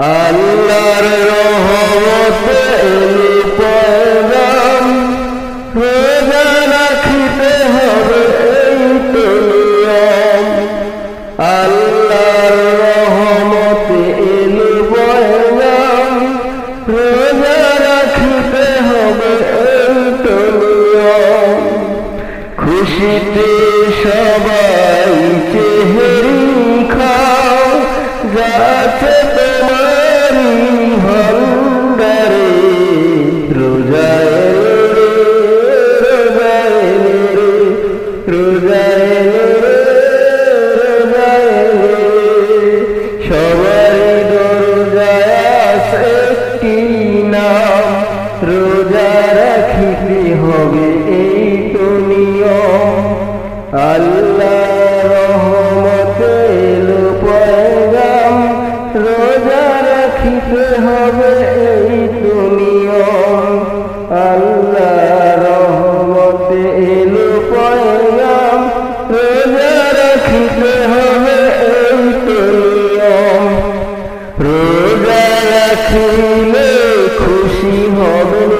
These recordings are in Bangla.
আল্লাহর রহমতে পয়গাম রোজা রাখিতে হবে এই তো নিয়ম আল্লাহর রহমতে এলি পয়গাম রোজা রাখিতে হবে এই তো নিয়ম খুশিতে সবাই হবে এই তো নিয়ম আল্লাহ রহমতে পয়গাম রোজা রাখিতে হবে এই তো নিয়ম আল্লাহ রহমতে এলো পয়গাম রোজা রাখিতে হবে এই রোজা রাখিলে খুশি হবেন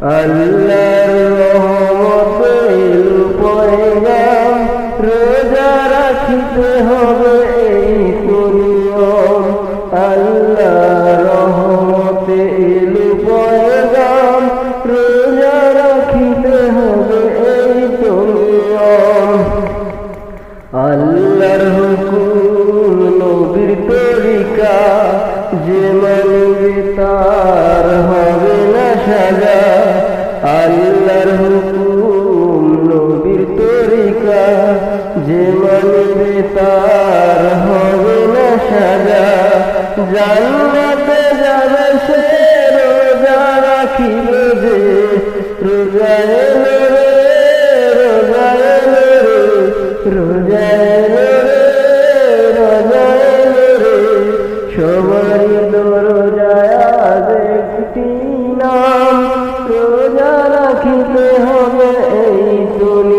আল্লাহর রহমত পয়গা রোজা রাখিতে হবে এই করিয়ম আল্লাহ রহমতে এলু পয়গাম, রোজা রাখিতে হবে এই করিয়ম আল্লাহর হুকুম নবীর তরিকা, যে মানবে তা তরিকা যে মানবে তার হবে না সাজা। জান্নাতে যাবে সে রোজা রাখিল যে। রোজা এলো রে, রোজা রে রোজা রে রোজা রে। সবারই তো রোজা একটি নাম রোজা রাখিতে হবে এই তুল